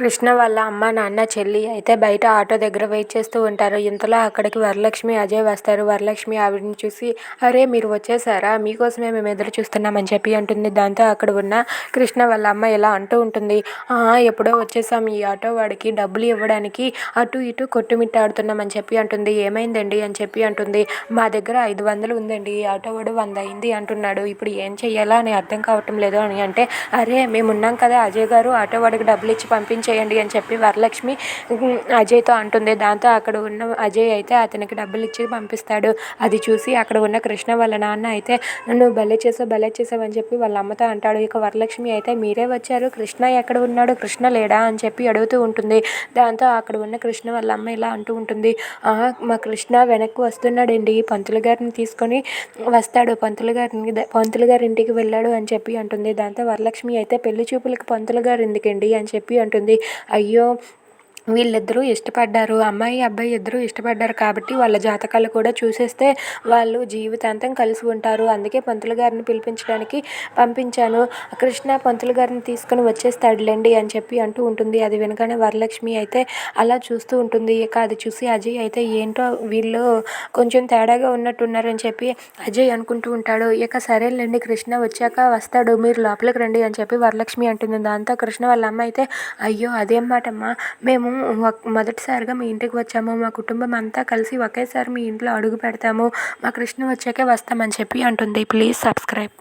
కృష్ణ వాళ్ళ అమ్మ నాన్న చెల్లి అయితే బయట ఆటో దగ్గర వెయిట్ చేస్తూ ఉంటారు. ఇంతలో అక్కడికి వరలక్ష్మి అజయ్ వస్తారు. వరలక్ష్మి ఆవిడని చూసి అరే మీరు వచ్చేసారా? మీకోసమే మేము ఎదురు చూస్తున్నామని చెప్పి అంటుంది. దాంతో అక్కడ ఉన్న కృష్ణ వాళ్ళ అమ్మ ఇలా అంటూ ఉంటుంది ఎప్పుడో వచ్చేసాం. ఈ ఆటో వాడికి డబ్బులు ఇవ్వడానికి అటు ఇటు కొట్టుమిట్టాడుతున్నామని చెప్పి అంటుంది. ఏమైందండి? అని చెప్పి అంటుంది. మా దగ్గర ఐదు వందలు ఉందండి. ఈ ఆటో వాడు వంద అయింది అంటున్నాడు. ఇప్పుడు ఏం చెయ్యాలా? అని అర్థం కావటం లేదు అని అంటే అరే మేము ఉన్నాం కదా. అజయ్ గారు ఆటో వాడికి డబ్బులు ఇచ్చి చేయండి అని చెప్పి వరలక్ష్మి అజయ్తో అంటుంది. దాంతో అక్కడ ఉన్న అజయ్ అయితే అతనికి డబ్బులు ఇచ్చి పంపిస్తాడు. అది చూసి అక్కడ ఉన్న కృష్ణ వాళ్ళ నాన్న అయితే నువ్వు భలే చేసావు భలే చేసావు అని చెప్పి వాళ్ళ అమ్మతో అంటాడు. ఇక వరలక్ష్మి అయితే మీరే వచ్చారు? కృష్ణ ఎక్కడ ఉన్నాడు? కృష్ణ లేడా? అని చెప్పి అడుగుతూ ఉంటుంది. దాంతో అక్కడ ఉన్న కృష్ణ వాళ్ళ అమ్మ ఇలా అంటూ ఉంటుంది. మా కృష్ణ వెనక్కి వస్తున్నాడండి. పంతులు గారిని తీసుకొని వస్తాడు. పంతులు గారిని పంతులు గారి ఇంటికి వెళ్ళాడు అని చెప్పి అంటుంది. దాంతో వరలక్ష్మి అయితే పెళ్ళి చూపులకు పంతులు గారు ఎందుకండి? అని చెప్పి అంటుంది. అయ్యో వీళ్ళిద్దరూ ఇష్టపడ్డారు. అమ్మాయి అబ్బాయి ఇద్దరూ ఇష్టపడ్డారు కాబట్టి వాళ్ళ జాతకాలు కూడా చూసేస్తే వాళ్ళు జీవితాంతం కలిసి ఉంటారు. అందుకే పంతులు గారిని పిలిపించడానికి పంపించాను. కృష్ణ పంతులు గారిని తీసుకొని వచ్చేస్తాడులేండి అని చెప్పి అంటూ ఉంటుంది. అది వినగానే వరలక్ష్మి అయితే అలా చూస్తూ ఉంటుంది. ఇక అది చూసి అజయ్ అయితే ఏంటో వీళ్ళు కొంచెం తేడాగా ఉన్నట్టున్నారని చెప్పి అజయ్ అనుకుంటూ ఉంటాడు. ఇక సరేలేండి కృష్ణ వచ్చాక వస్తాడు. మీరు లోపలికి రండి అని చెప్పి వరలక్ష్మి అంటుంది. దాంతో కృష్ణ వాళ్ళ అమ్మ అయితే అయ్యో అదేం మాటమ్మా? మేము మేము మొదటిసారిగా మీ ఇంటికి వచ్చాము. మా కుటుంబం అంతా కలిసి ఒకేసారి మీ ఇంట్లో అడుగు పెడతాము. మా కృష్ణ వచ్చాకే వస్తామని చెప్పి అంటుంది. Please subscribe